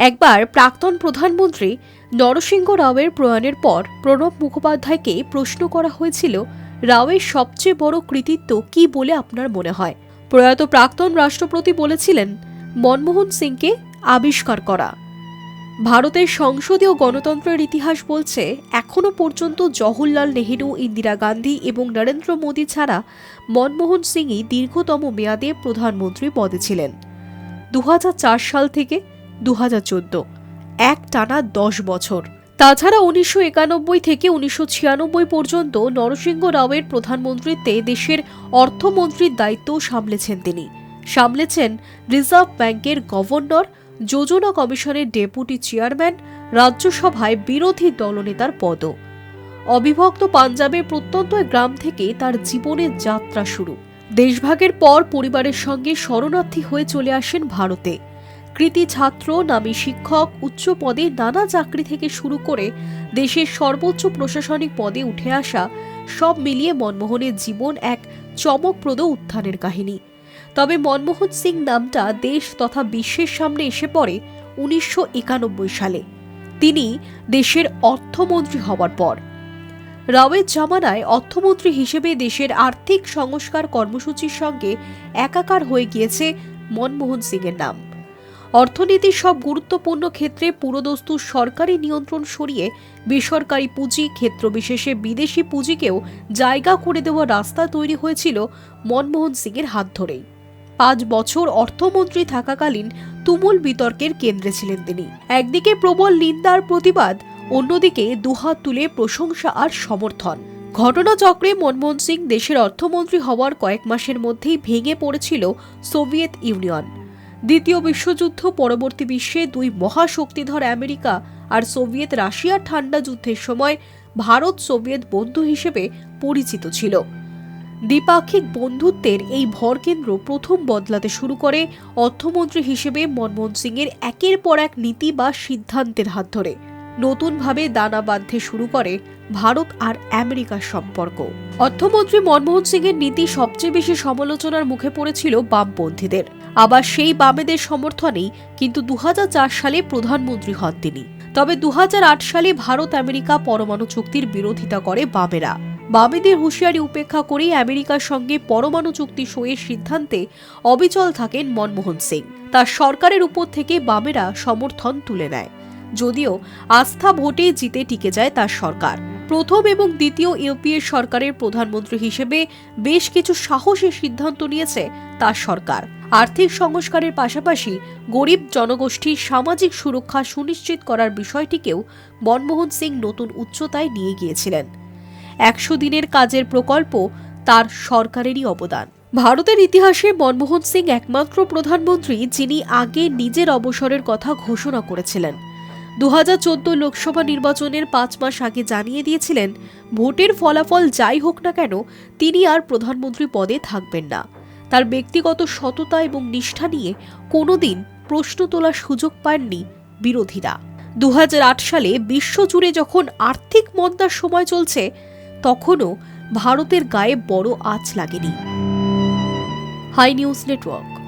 একবার প্রাক্তন প্রধানমন্ত্রী নরসিংহ রাওয়ের প্রয়াণের পর প্রণব মুখোপাধ্যায়কে প্রশ্ন করা হয়েছিল, রাওয়ের সবচেয়ে বড় কৃতিত্ব কি বলে আপনার মনে হয়? প্রয়াত প্রাক্তন রাষ্ট্রপতি বলেছিলেন, মনমোহন সিংকে আবিষ্কার করা। ভারতের সংসদীয় গণতন্ত্রের ইতিহাস বলছে এখনও পর্যন্ত জওহরলাল নেহেরু, ইন্দিরা গান্ধী এবং নরেন্দ্র মোদী ছাড়া মনমোহন সিংই দীর্ঘতম মেয়াদে প্রধানমন্ত্রী পদে ছিলেন। দু হাজার চার সাল থেকে দু এক টানা দশ বছর। তাছাড়া উনিশশো একানব্বই থেকে উনিশশো ছিয়ানব্বই পর্যন্ত নরসিংহ রাওয়ের প্রধানমন্ত্রীত্বে দেশের অর্থমন্ত্রীর দায়িত্ব সামলেছেন তিনি। সামলেছেন রিজার্ভ ব্যাংকের গভর্নর, যোজনা কমিশনের ডেপুটি চেয়ারম্যান, রাজ্যসভায় বিরোধী দলনেতার পদও। অবিভক্ত পাঞ্জাবের প্রত্যন্ত গ্রাম থেকে তার জীবনের যাত্রা শুরু। দেশভাগের পর পরিবারের সঙ্গে শরণার্থী হয়ে চলে আসেন ভারতে। কৃতি ছাত্র নামী শিক্ষক উচ্চ পদে নানা চাকরি থেকে শুরু করে দেশের সর্বোচ্চ প্রশাসনিক পদে উঠে আসা সব মিলিয়ে মনমোহনের জীবন এক চমকপ্রদ উত্থানের কাহিনী। তবে মনমোহন সিং নামটা দেশ তথা বিশ্বের সামনে এসে পড়ে উনিশশো একানব্বই সালে। তিনি দেশের অর্থমন্ত্রী হওয়ার পর। রাওয়ের জামানায় অর্থমন্ত্রী হিসেবে দেশের আর্থিক সংস্কার কর্মসূচির সঙ্গে একাকার হয়ে গিয়েছে মনমোহন সিংয়ের নাম। অর্থনীতির সব গুরুত্বপূর্ণ ক্ষেত্রে পুরোদস্তুর সরকারি নিয়ন্ত্রণ সরিয়ে বেসরকারি পুঁজি ক্ষেত্র বিশেষে বিদেশি পুঁজিকেও জায়গা করে দেওয়া রাস্তা তৈরি হয়েছিল মনমোহন সিংয়ের হাত ধরেই। পাঁচ বছর অর্থমন্ত্রী থাকাকালীন তুমুল বিতর্কের কেন্দ্রে ছিলেন তিনি। একদিকে প্রবল নিন্দার প্রতিবাদ, অন্যদিকে দুহাত তুলে প্রশংসা আর সমর্থন। ঘটনাচক্রে মনমোহন সিং দেশের অর্থমন্ত্রী হওয়ার কয়েক মাসের মধ্যেই ভেঙে পড়েছিল সোভিয়েত ইউনিয়ন। দ্বিতীয় বিশ্বযুদ্ধ, পরবর্তী বিশ্বে দুই মহাশক্তিধর আমেরিকা আর সোভিয়েত রাশিয়ার ঠান্ডা যুদ্ধের সময় ভারত সোভিয়েত বন্ধু হিসেবে পরিচিত ছিল। দ্বিপাক্ষিক বন্ধুত্বের এই ভরকেন্দ্র প্রথম বদলাতে শুরু করে অর্থমন্ত্রী হিসেবে মনমোহন সিংয়ের একের পর এক নীতি বা সিদ্ধান্তের হাত ধরে। নতুনভাবে দানা বাঁধতে শুরু করে ভারত আর আমেরিকার সম্পর্ক। অর্থমন্ত্রী মনমোহন সিংয়ের নীতি সবচেয়ে বেশি সমালোচনার মুখে পড়েছিল বামপন্থীদের। আবার সেই বামেদের সমর্থনেই কিন্তু দু হাজার চার সালে প্রধানমন্ত্রী হন তিনি। তবে দু হাজার আট সালে ভারত আমেরিকা পরমাণু চুক্তির বিরোধিতা করে বামেরা। বামেদের হুঁশিয়ারি উপেক্ষা করেই আমেরিকার সঙ্গে পরমাণু চুক্তি সইয়ের সিদ্ধান্তে অবিচল থাকেন মনমোহন সিং। তার সরকারের উপর থেকে বামেরা সমর্থন তুলে নেয়। যদিও আস্থা ভোটে জিতে টিকে যায় তার সরকার। প্রথম এবং দ্বিতীয় ইউপিএ সরকারের প্রধানমন্ত্রী হিসেবে বেশ কিছু সাহসী সিদ্ধান্ত নিয়েছে তার সরকার। আর্থিক সংস্কারের পাশাপাশি গরিব জনগোষ্ঠীর সামাজিক সুরক্ষা সুনিশ্চিত করার বিষয়টিকেও মনমোহন সিং নতুন উচ্চতায় নিয়ে গিয়েছিলেন। একশো দিনের কাজের প্রকল্প তার সরকারেরই অবদান। ভারতের ইতিহাসে মনমোহন সিং একমাত্র প্রধানমন্ত্রী যিনি আগে নিজের অবসরের কথা ঘোষণা করেছিলেন। দু হাজার চোদ্দ লোকসভা নির্বাচনের পাঁচ মাস আগে জানিয়ে দিয়েছিলেন, ভোটের ফলাফল যাই হোক না কেন, তিনি আর প্রধানমন্ত্রী পদে থাকবেন না। তার ব্যক্তিগত সততা এবং নিষ্ঠা নিয়ে কোনোদিন প্রশ্ন তোলার সুযোগ পাননি বিরোধীরা। দু হাজার আট সালে বিশ্বজুড়ে যখন আর্থিক মন্দার সময় চলছে, তখনও ভারতের গায়ে বড় আঁচ লাগেনি। Hi news network.